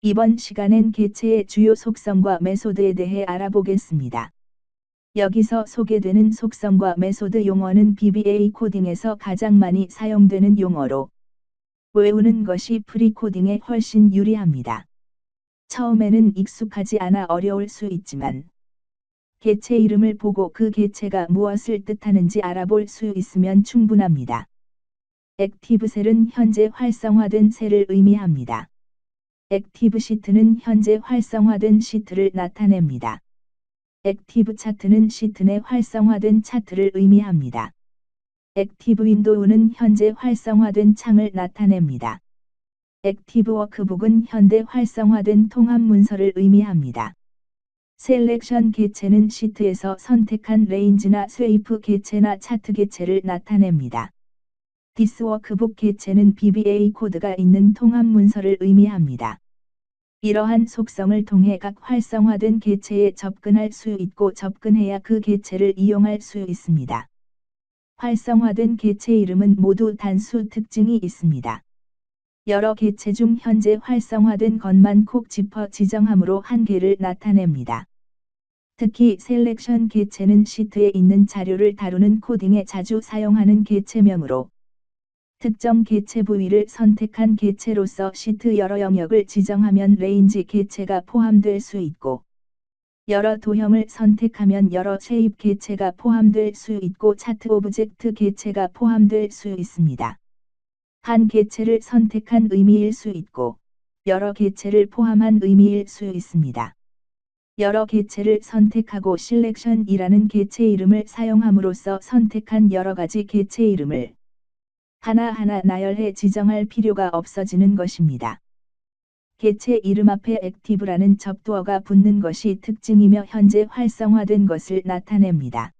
이번 시간엔 개체의 주요 속성과 메소드에 대해 알아보겠습니다. 여기서 소개되는 속성과 메소드 용어는 BBA 코딩에서 가장 많이 사용되는 용어로 외우는 것이 프리코딩에 훨씬 유리합니다. 처음에는 익숙하지 않아 어려울 수 있지만 개체 이름을 보고 그 개체가 무엇을 뜻하는지 알아볼 수 있으면 충분합니다. 액티브 셀은 현재 활성화된 셀을 의미합니다. 액티브 시트는 현재 활성화된 시트를 나타냅니다. 액티브 차트는 시트 내 활성화된 차트를 의미합니다. 액티브 윈도우는 현재 활성화된 창을 나타냅니다. 액티브 워크북은 현재 활성화된 통합 문서를 의미합니다. 셀렉션 개체는 시트에서 선택한 레인지나 스웨이프 개체나 차트 개체를 나타냅니다. 디스워크북 개체는 BBA 코드가 있는 통합 문서를 의미합니다. 이러한 속성을 통해 각 활성화된 개체에 접근할 수 있고 접근해야 그 개체를 이용할 수 있습니다. 활성화된 개체 이름은 모두 단수 특징이 있습니다. 여러 개체 중 현재 활성화된 것만 콕 짚어 지정함으로 한 개를 나타냅니다. 특히 셀렉션 개체는 시트에 있는 자료를 다루는 코딩에 자주 사용하는 개체명으로 특정 개체 부위를 선택한 개체로서 시트 여러 영역을 지정하면 레인지 개체가 포함될 수 있고 여러 도형을 선택하면 여러 쉐입 개체가 포함될 수 있고 차트 오브젝트 개체가 포함될 수 있습니다. 한 개체를 선택한 의미일 수 있고 여러 개체를 포함한 의미일 수 있습니다. 여러 개체를 선택하고 실렉션이라는 개체 이름을 사용함으로써 선택한 여러 가지 개체 이름을 하나하나 나열해 지정할 필요가 없어지는 것입니다. 개체 이름 앞에 액티브라는 접두어가 붙는 것이 특징이며 현재 활성화된 것을 나타냅니다.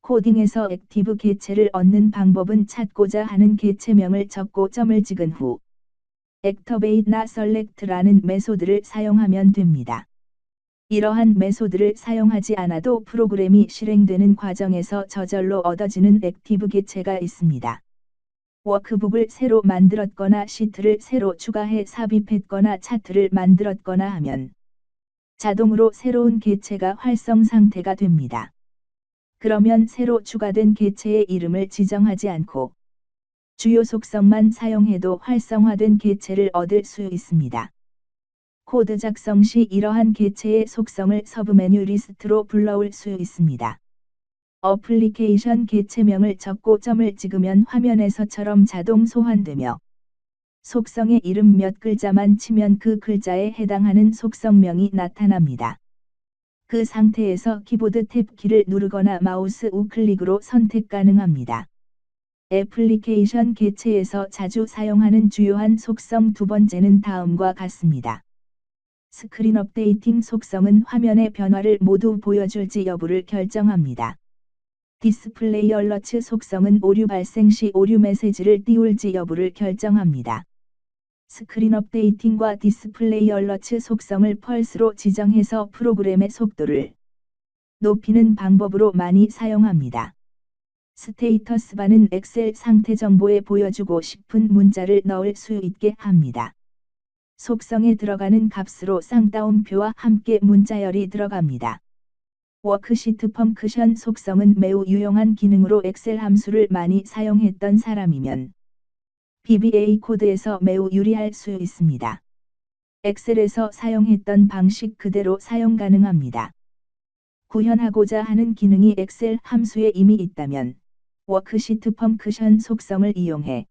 코딩에서 액티브 개체를 얻는 방법은 찾고자 하는 개체명을 적고 점을 찍은 후 액터베이트나 셀렉트라는 메소드를 사용하면 됩니다. 이러한 메소드를 사용하지 않아도 프로그램이 실행되는 과정에서 저절로 얻어지는 액티브 개체가 있습니다. 워크북을 새로 만들었거나 시트를 새로 추가해 삽입했거나 차트를 만들었거나 하면 자동으로 새로운 개체가 활성 상태가 됩니다. 그러면 새로 추가된 개체의 이름을 지정하지 않고 주요 속성만 사용해도 활성화된 개체를 얻을 수 있습니다. 코드 작성 시 이러한 개체의 속성을 서브 메뉴 리스트로 불러올 수 있습니다. 어플리케이션 개체명을 적고 점을 찍으면 화면에서처럼 자동 소환되며 속성의 이름 몇 글자만 치면 그 글자에 해당하는 속성명이 나타납니다. 그 상태에서 키보드 탭 키를 누르거나 마우스 우클릭으로 선택 가능합니다. 애플리케이션 개체에서 자주 사용하는 주요한 속성 두 번째는 다음과 같습니다. 스크린 업데이팅 속성은 화면의 변화를 모두 보여줄지 여부를 결정합니다. 디스플레이 얼러츠 속성은 오류 발생 시 오류 메시지를 띄울지 여부를 결정합니다. 스크린 업데이팅과 디스플레이 얼러츠 속성을 펄스로 지정해서 프로그램의 속도를 높이는 방법으로 많이 사용합니다. 스테이터스 바는 엑셀 상태 정보에 보여주고 싶은 문자를 넣을 수 있게 합니다. 속성에 들어가는 값으로 쌍따옴표와 함께 문자열이 들어갑니다. 워크시트 펑크션 속성은 매우 유용한 기능으로 엑셀 함수를 많이 사용했던 사람이면 BBA 코드에서 매우 유리할 수 있습니다. 엑셀에서 사용했던 방식 그대로 사용 가능합니다. 구현하고자 하는 기능이 엑셀 함수에 이미 있다면 워크시트 펑크션 속성을 이용해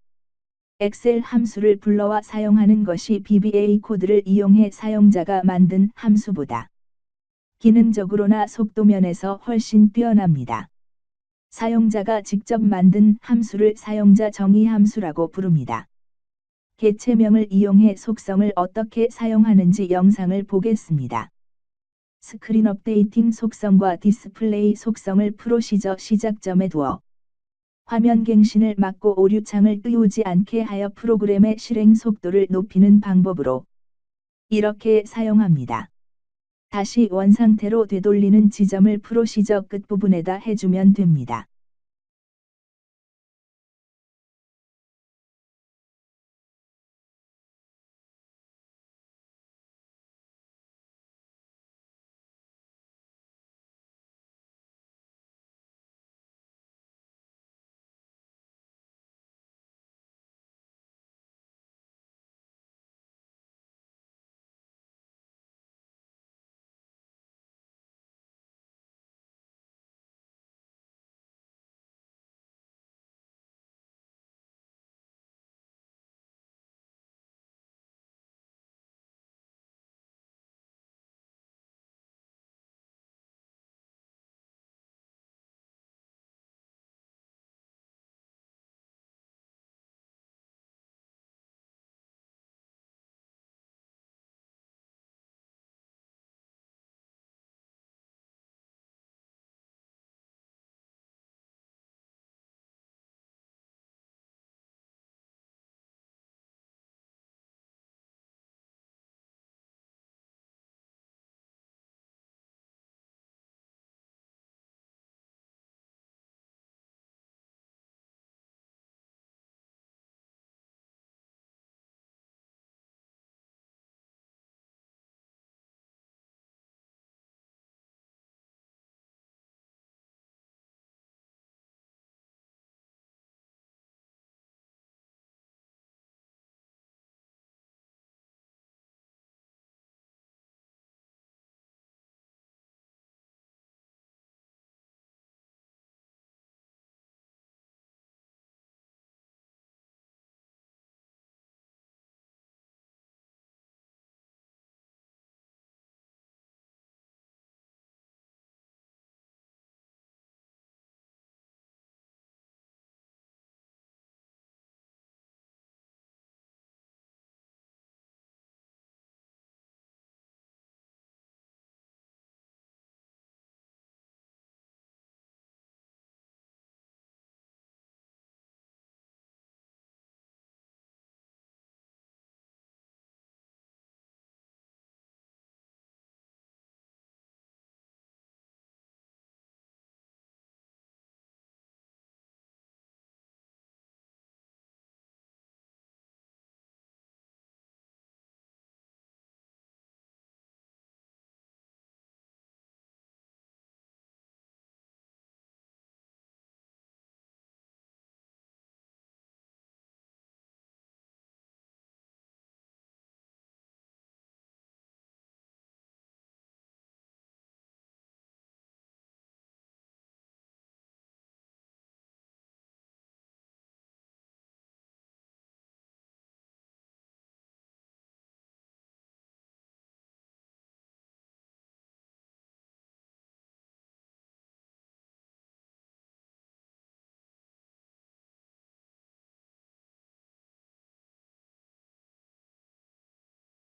엑셀 함수를 불러와 사용하는 것이 BBA 코드를 이용해 사용자가 만든 함수보다 기능적으로나 속도면에서 훨씬 뛰어납니다. 사용자가 직접 만든 함수를 사용자 정의 함수라고 부릅니다. 개체명을 이용해 속성을 어떻게 사용하는지 영상을 보겠습니다. 스크린 업데이팅 속성과 디스플레이 속성을 프로시저 시작점에 두어 화면 갱신을 막고 오류창을 띄우지 않게 하여 프로그램의 실행 속도를 높이는 방법으로 이렇게 사용합니다. 다시 원상태로 되돌리는 지점을 프로시저 끝부분에다 해주면 됩니다.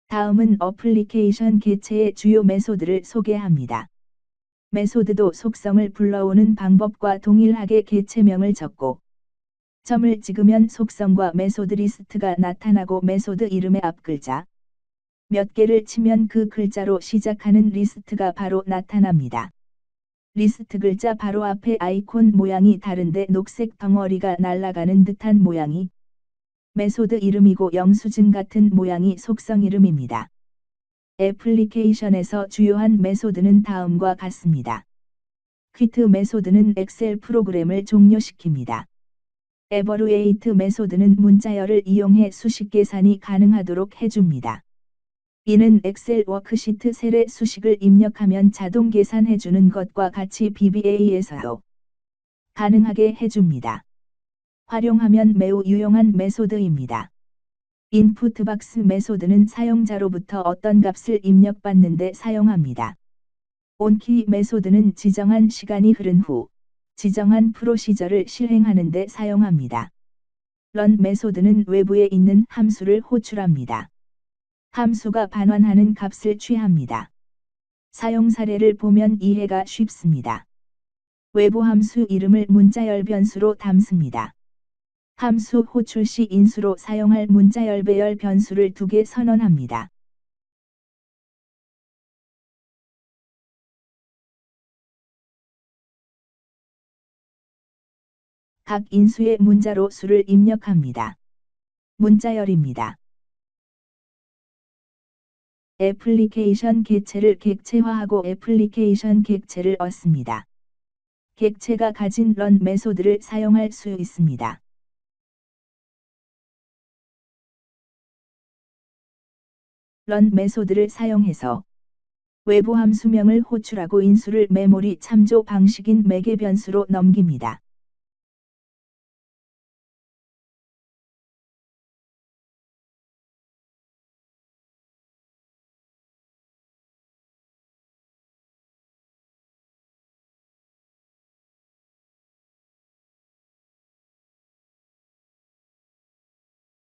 다음은 어플리케이션 개체의 주요 메소드를 소개합니다. 메소드도 속성을 불러오는 방법과 동일하게 개체명을 적고 점을 찍으면 속성과 메소드 리스트가 나타나고 메소드 이름의 앞 글자 몇 개를 치면 그 글자로 시작하는 리스트가 바로 나타납니다. 리스트 글자 바로 앞에 아이콘 모양이 다른데 녹색 덩어리가 날아가는 듯한 모양이 메소드 이름이고 영수증 같은 모양이 속성 이름입니다. 애플리케이션에서 주요한 메소드는 다음과 같습니다. 퀴트 메소드는 엑셀 프로그램을 종료시킵니다. 에버루에이트 메소드는 문자열을 이용해 수식 계산이 가능하도록 해줍니다. 이는 엑셀 워크시트 셀에 수식을 입력하면 자동 계산해주는 것과 같이 BBA에서도 가능하게 해줍니다. 활용하면 매우 유용한 메소드입니다. 인푸트 박스 메소드는 사용자로부터 어떤 값을 입력받는 데 사용합니다. 온키 메소드는 지정한 시간이 흐른 후 지정한 프로시저를 실행하는 데 사용합니다. 런 메소드는 외부에 있는 함수를 호출합니다. 함수가 반환하는 값을 취합니다. 사용 사례를 보면 이해가 쉽습니다. 외부 함수 이름을 문자열 변수로 담습니다. 함수 호출 시 인수로 사용할 문자열 배열 변수를 두 개 선언합니다. 각 인수의 문자로 수를 입력합니다. 문자열입니다. 애플리케이션 객체를 객체화하고 애플리케이션 객체를 얻습니다. 객체가 가진 런 메소드를 사용할 수 있습니다. 런 메소드를 사용해서 외부 함수명을 호출하고 인수를 메모리 참조 방식인 매개 변수로 넘깁니다.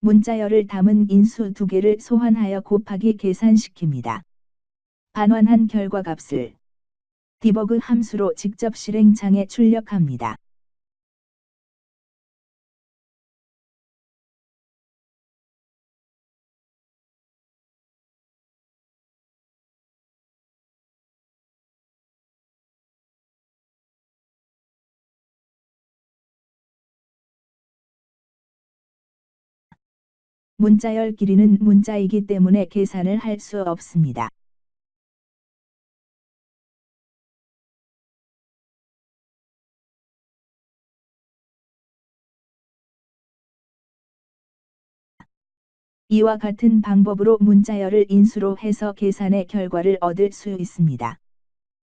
문자열을 담은 인수 두 개를 소환하여 곱하기 계산시킵니다. 반환한 결과값을 디버그 함수로 직접 실행창에 출력합니다. 문자열 길이는 문자이기 때문에 계산을 할 수 없습니다. 이와 같은 방법으로 문자열을 인수로 해서 계산의 결과를 얻을 수 있습니다.